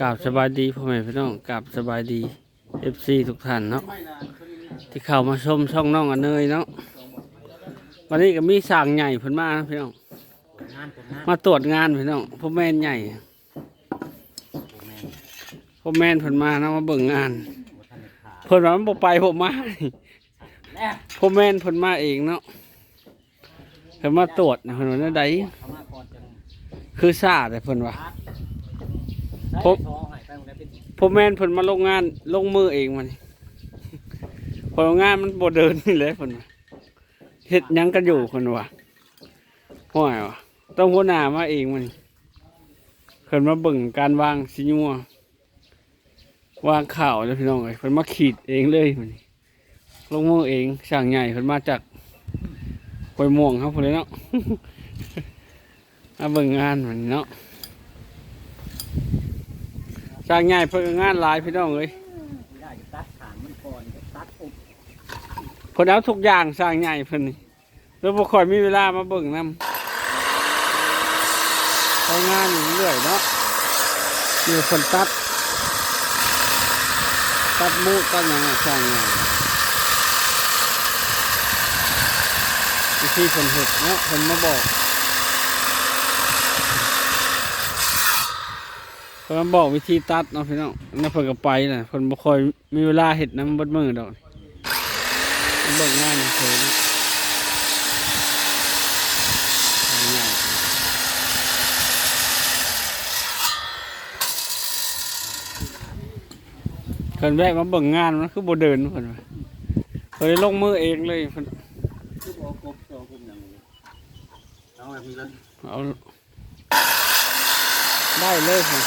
กราบสบายดีพ่อแม่พี่น้องกราบสบายดีเอฟซีทุกท่านเนาะที่เข้ามาชมช่องน้องอนเนยเนาะวันนี้ก็มีสร้างใหญ่เพิ่นมานะพี่น้องมาตรวจงานพี่น้องพ่อแม่ใหญ่พ่อแม่เพิ่นมานะมาเบิ่งงานเพิ่นว่ามันบ่ไปผมมาพ่อแม่เพิ่นมาเองเนาะเพิ่นมาตรวจนะเพิ่นว่าแนวใดเขามาก่อนจังคือซาแต่เพิ่นว่า ผมซอให้ไปหมดแล้วเป็นพ่อแม่นเพิ่นมาลงงานลงมือเองมันพองานมันบ่เดินนี่แหละเพิ่นว่าเฮ็ดหยังกันอยู่เพิ่นว่าห้อยว่าต้องหัวหน้ามาเองมันเพิ่นมาเบิ่งการวางสิญัววางข่าวแล้วพี่น้องเอ้ยเพิ่นมาขีดเองเลยมันลงมือเองช่างใหญ่เพิ่นมาจากห้วยม่วงครับพุ่นเลยเนาะ มาเบิ่งงานมันเนาะส ร้างง่ายเพื่องานหลายพี่น้องเลยได้ตัดขางมันก่อนตัดอบเพิ่นเอาทุกอย่างสร้างง่ายเพิ่นนี่แล้วบ่ค่อยมีเวลามาเบิ่งนำใช้งานอยู่เรื่อยเนาะมีคนตัด ตัดมูดตัดยังอะสร้างง่ายวิธีเพิ่นเฮ็ดเนาะเพิ่นมาบอก เพิ่นมาบอกวิธีตัดเนาะพี่น้องแล้วเพิ่นก็ไปน่ะเพิ่นบ่ค่อยมีเวลาเฮ็ดนำเบิดมื้อดอกเบิ่งงานเฉยๆง่ายเพิ่นแวะมาเบิ่งงานมันคือบ่เดินเพิ่นว่าเพิ่นลงมือเองเลยเพิ่นคือบ่กบโตกบอย่างเอาแบบนี้เลยเอา ได้เลยเพิ่น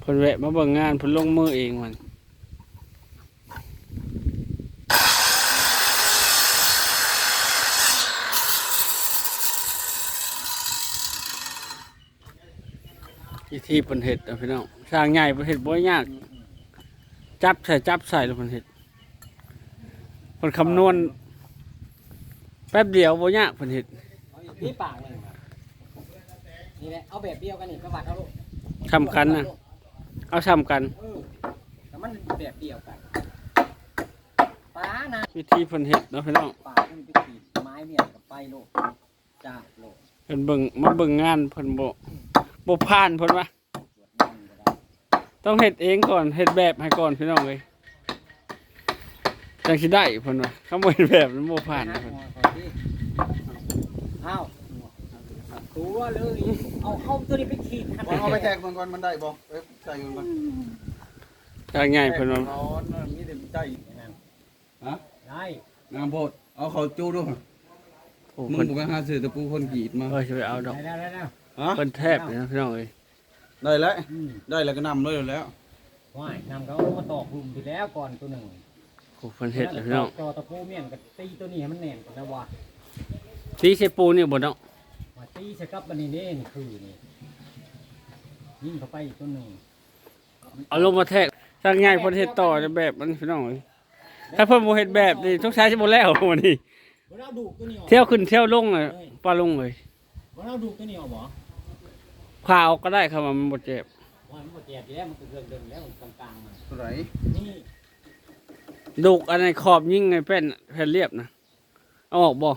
เพิ่นแวะมาเบิ่งงานเพิ่นลงมือเองมันวิธีเพิ่นเฮ็ดเอาพี่น้องสร้างใหญ่เพิ่นเฮ็ดบ่ยาก จับใส่จับใส่แล้วเพิ่นเฮ็ดเพิ่นคำนวณแป๊บเดียวบ่ยากเพิ่นเฮ็ด เอาอีกพี่ปากเลยครับนี่แหละเอาแบบเดียวกันนี่กระบาดเอาลูกสำคัญนะเอาซ้ำกันเออแต่มันแบบเดียวกันป้านะวิธีเพิ่นเฮ็ดเนาะพี่น้องป่าขึ้นไปขีดไม้เนี่ยกับไปโลกจ้าโลกเพิ่นเบิ่งมาเบิ่งงานเพิ่นบ่บ่ผ่านเพิ่นว่าสวดมนต์ก็ได้ต้องเฮ็ดเองก่อนเฮ็ดแบบให้ก่อนพี่น้องเอ้ยจังสิได้เพิ่นว่าคำว่าเฮ็ดแบบมันบ่ผ่านนะเพิ่นเอาตัวเลยเอาเข้าตัวนี้ไปขีดเอาเอาไปแทกมันก่อนมันได้บ่เอ้ยใส่มันก่อนทางง่ายเพิ่นว่าร้อนมันมีแต่ใจฮะได้งามโพดเอาเขาจู้ด้วยโอ้มึงเพิ่นบ่ไปหาซื้อตะปูคนกรีดมาเอ้ยสิไปเอาดอกได้แล้วได้แล้วฮะเพิ่นแทบเลยนะพี่น้องเอ้ยได้แล้วอืมได้แล้วก็นำเลยแล้วว่ายนำเขามาตอกหลุมไปแล้วก่อนตัวหนึ่งโอ้เพิ่นเฮ็ดเลยพี่น้องจอตะปูเมียนกับตีตัวนี้ให้มันแน่นกันแล้วว่า ตีใส่ปูนี่บ่เนาะมาตีสกับบันนี้นี่นี่คือนี่ยิงเข้าไปอีกตัวหนึ่งเอาลงมาแทกทางง่ายเพิ่นเฮ็ดต่อในแบบมันพี่น้องเอ้ยถ้าเพิ่นบ่เฮ็ดแบบนี่ทุกชายสิบ่แล้ววันนี้วันเราดูตัวนี้ออกเที่ยวขึ้นเที่ยวลงเลยปลาลงเลยวันเราดูตัวนี้ออกบ่พาออกก็ได้ครับว่ามันบดเจ็บว่ามันก็แจกแล้วมันก็เรื่องเดิมแล้วมันกลางๆมันเท่าไหร่นี่ดุกอันไหนขอบยิ่งไงเป็นแผ่นเรียบนะเอาออกบ่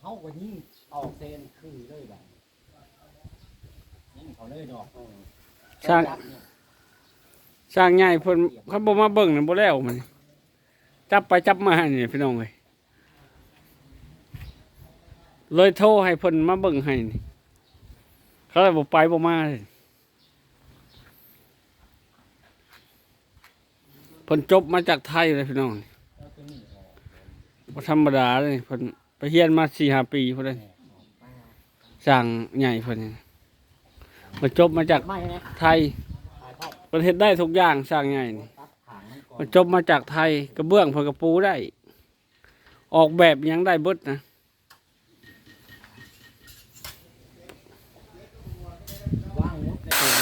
เขาก็ยิงออกเซนคือเลยแบบยิงเขาเลยดอกสร้าง สร้างใหญ่เพิ่นเขาบ่มาเบิ่งนั่นบ่แล้วมันจับไปจับมานี่พี่น้องเอ้ยเลยโทรให้เพิ่นมาเบิ่งให้นี่เขาเลยบ่ไปบ่มาเลยเพิ่นจบมาจากไทยเลยพี่น้องเอาตัวนี้ออกบ่ธรรมดาเลยเพิ่น ไปเรียนมา4-5ปีพุ่นเลยแน่ออกมาสร้างใหญ่พิ่นนี่มันจบมาจากไทยถ่ายทอดประเทศได้ทุกอย่างสร้างใหญ่นี่ตัดขาจบมาจากไทยกระเบื้องพิ่นกระปูได้ ออกแบบยังได้เบิดนะ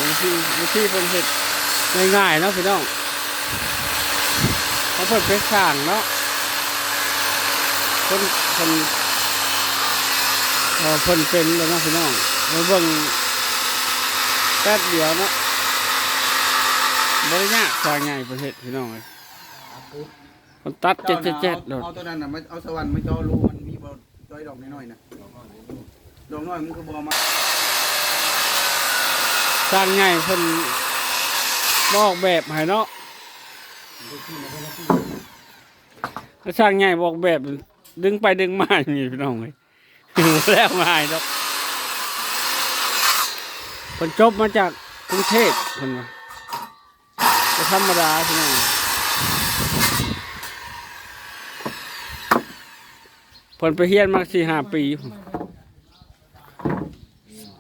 วิธีวิธีเพิ่นเฮ็ดง่ายๆเนาะพี่น้องเพราเพิ่นเป็นสร้างเนาะ เพิ่นเพิ่นพอเพิ่นเป็นแล้วเนาะพี่น้องมาเบิ่งแป๊บเดียวเนาะบริยากสร้างไงประเทศพี่น้องเลยมันตัดเจ็ดเจ็ดเจ็ดโดดเอาตัวนั้นน่ะมาเอาสวรรค์มาจอรูมันมีบ่จอยดอกน้อยๆนะดอกน้อยมันคือบ่มาสร้างไงเพิ่นบอกแบบให้เนาะแล้วสร้างไงบอกแบบ ดึงไปดึงมาอย่างนี้พี่น้องเลยแล้วมาให้ดอกเพิ่นจบมาจากกรุงเทพเพิ่นว่าธรรมดาพี่น้องเพิ่นไปเฮียนมาสี่ห้าปี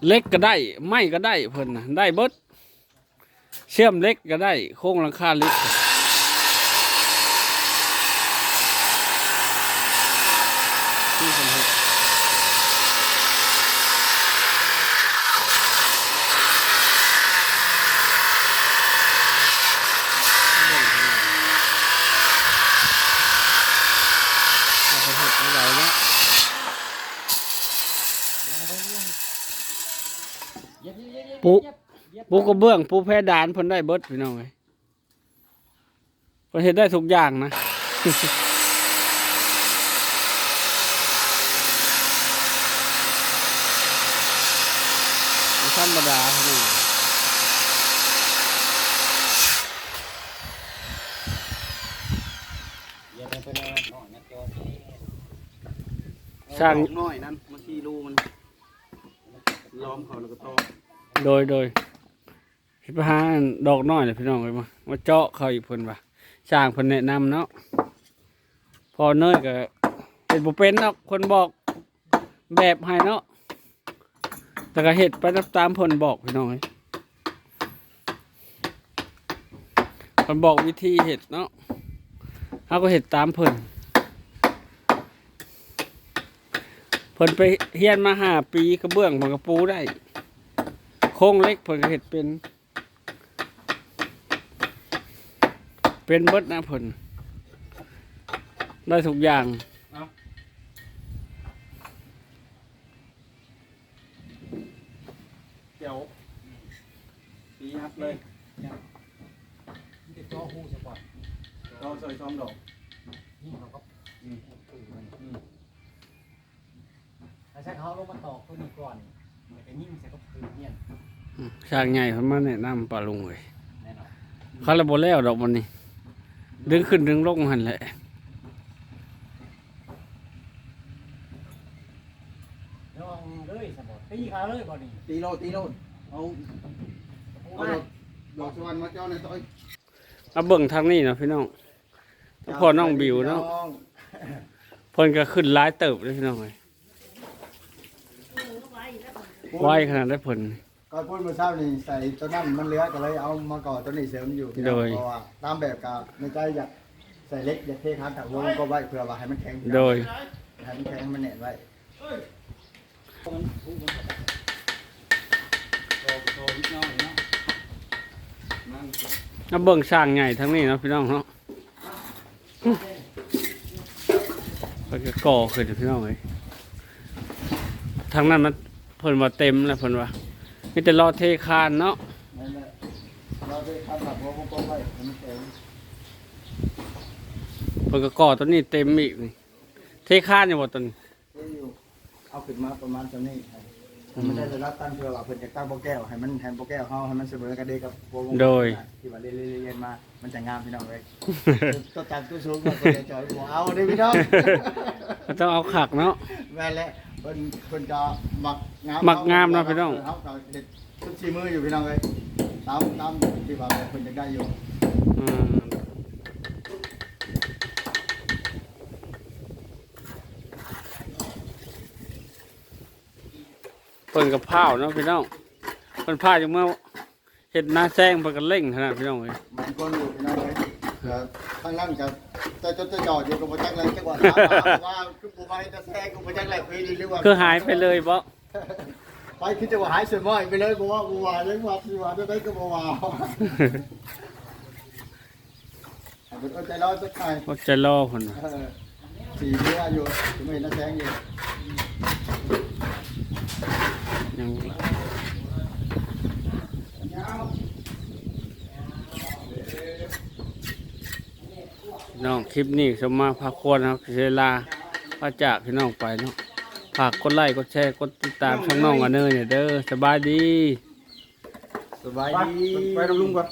เล็กก็ได้ ไม้ก็ได้เพิ่นนะได้เบิดเชื่อมเล็กก็ได้ โค้งหลังคาเล็กที่เพิ่นเฮ็ดเอา ไปเฮ็ดเอาไว้เนาะปูปูกระเบื้องปูแพดานเพิ่นได้เบิดพี่น้องเอ้ยเพิ่นเฮ็ดได้ทุกอย่างนะบ่ธรรมดาพี่น้อง ร้างดอกน้อยนั้นมาขี้รูมันล้อมเขาแล้วก็ตอกโดยโดยสิไปหาอันดอกน้อยเลยพี่น้องเอ้ยมามาเจาะเขาอีกเพิ่นว่าสร้างเพิ่นแนะนำเนาะพอเนยก็เป็นบ่เป็นเนาะคนบอกแบบให้เนาะแต่ก็เฮ็ดไปตามๆเพิ่นบอกพี่น้องเอ้ยเพิ่นบอกวิธีเฮ็ดเนาะเฮาก็เฮ็ดตามเพิ่น เพิ่นไปเฮียนมาห้าปีกระเบื้องมันก็ปูได้ โค้งเล็กเพิ่นก็เห็ดเป็น เป็นเบิดนะเพิ่นได้ทุกอย่างเดี๋ยวปีฮับเลยติดต่อหูสปอร์ตเราใส่ซ้อมดอก นี่เขาก็อืมถือมันอืมแล้วใช้ เขาลงมาตอกตัวนี้ก่อนแล้วก็ยิ่งใส่ก็คือเนี่ยชางใหญ่เพิ่นมาแนะนำปลาลุงเลยแน่นอนเขาระบ่แล้วดอกมันนี่ดึงขึ้นดึงลงหันแหละลองเลยสปอร์ตตีขาเลยบ่นี่ตีโลดตีโลดเอาเอาดอกดอกสวรรค์มาจอในซอยเอาเบิ่งทางนี้เนาะพี่น้องพ่อน้องบิวเนาะเพิ่นก็ขึ้นหลายเติบเลยพี่น้องเอ้ย ไวขนาดได้เพิ่นก่อนพูดเมื่อเช้านี่ใส่ตัวนั้นมันเหลือก็เลยเอามาก่อตัวนี้เสริมอยู่โดย เพราะว่าตามแบบกับในใจอยากใส่เล็กอยากเทคันถักวงก็ไว้เพื่อว่าให้มันแข็งโดยให้มันแข็งให้มันแน่นไว้ดอกโตนิดหน้อยเนาะนั่นเอาเบิ่งสร้างใหญ่ทั้งนี้เนาะพี่น้องเนาะเพิ่นก็ก่อขึ้นพี่น้องเอ้ยทางนั้นมันเพิ่นว่าเต็มแล้วเพิ่นว่ามีแต่รอเทคานเนาะนั่นแหละเราเทคันถักวงก็ไว้ให้มันแข็งเพิ่นก็ก่อตัวนี้เต็มอีกนี่เทคานอยู่บ่ตัวนี้ที่อยู่เอาขึ้นมาประมาณตัวนี้ให้ให้มันได้ระดับตั้งเพื่อว่าเพิ่นจะตั้งโปรแก้วให้มันให้โปรแก้วเฮาให้มันเสมอกันเด้กับวงโดยที่ว่าเรียนๆๆมา มันจะงามพี่น้องเลยตัวจังตัวสูงมาคนจะจอยบ่เอาเด้พี่น้อง ก็ต้องเอาขักเนาะ แม่นแหละ เพิ่นเพิ่นจะมักงามมักงามเนาะพี่น้อง เฮาก็เฮ็ดทุกชีมืออยู่พี่น้องเอ้ยตามตามที่ว่าเพิ่นจะได้อยู่อืมเพิ่นกับผ้าวเนาะพี่น้องเพิ่นผ้าจังเมื่อเฮ็ดหน้าแซงเพิ่นก็เร่งขนาดพี่น้องเอ้ยมันคนอยู่พี่น้องเอ้ยเดี๋ยวข้างล่างจะจะจดจะจ่ออยู่กับบ่จักเลยจังหวะถามว่าว่าคือ บ่มาเฮ็ดจะแซ่กูบ่จักแหละปีนี้หรือว่าคือหายไปเลยบ่ไปคือจะว่าหายสวยม้อยไปเลยบ่ว่าบ่ว่าเรื่องว่าสิว่าได้ได้ก็บ่ว่าให้เพิ่นเอาใจรอสักหน่อยว่าจะรอเพิ่นว่าเออสีเรืออยู่ถึงไม่เห็นน้าแสงอยู่ยังน้องคลิปนี้สมมาพาควรนะครับเวลา พาจากพี่น้องไปเนาะฝากกดไลค์กดแชร์กดติดตามช่องน้องกันเนยเนี่ยเด้อสบายดี สบายไปดี ไปน้ำลุงก่อน